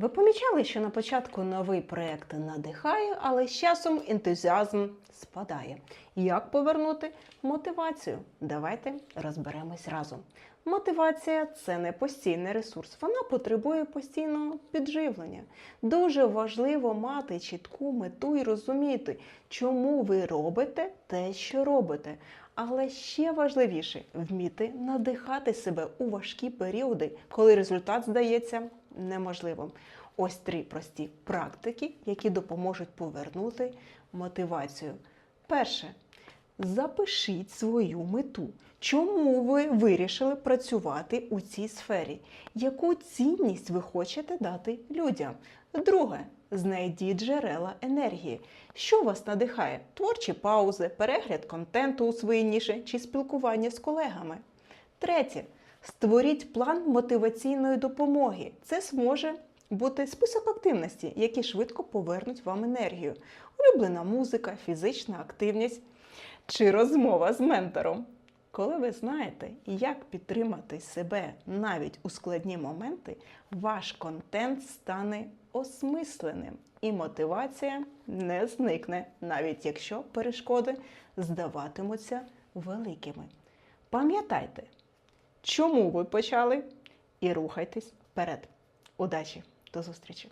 Ви помічали, що на початку новий проєкт надихає, але з часом ентузіазм спадає. Як повернути мотивацію? Давайте розберемось разом. Мотивація це не постійний ресурс, вона потребує постійного підживлення. Дуже важливо мати чітку мету і розуміти, чому ви робите те, що робите. Але ще важливіше вміти надихати себе у важкі періоди, коли результат здається неможливим. Ось три прості практики, які допоможуть повернути мотивацію. Перше. Запишіть свою мету. Чому ви вирішили працювати у цій сфері? Яку цінність ви хочете дати людям? Друге. Знайдіть джерела енергії. Що вас надихає? Творчі паузи, перегляд контенту у своїй ніші чи спілкування з колегами. Третє. Створіть план мотиваційної допомоги. Це зможе бути список активності, які швидко повернуть вам енергію. Улюблена музика, фізична активність чи розмова з ментором. Коли ви знаєте, як підтримати себе навіть у складні моменти, ваш контент стане осмисленим і мотивація не зникне, навіть якщо перешкоди здаватимуться великими. Пам'ятайте, чому ви почали, і рухайтесь вперед. Удачі! До зустрічі!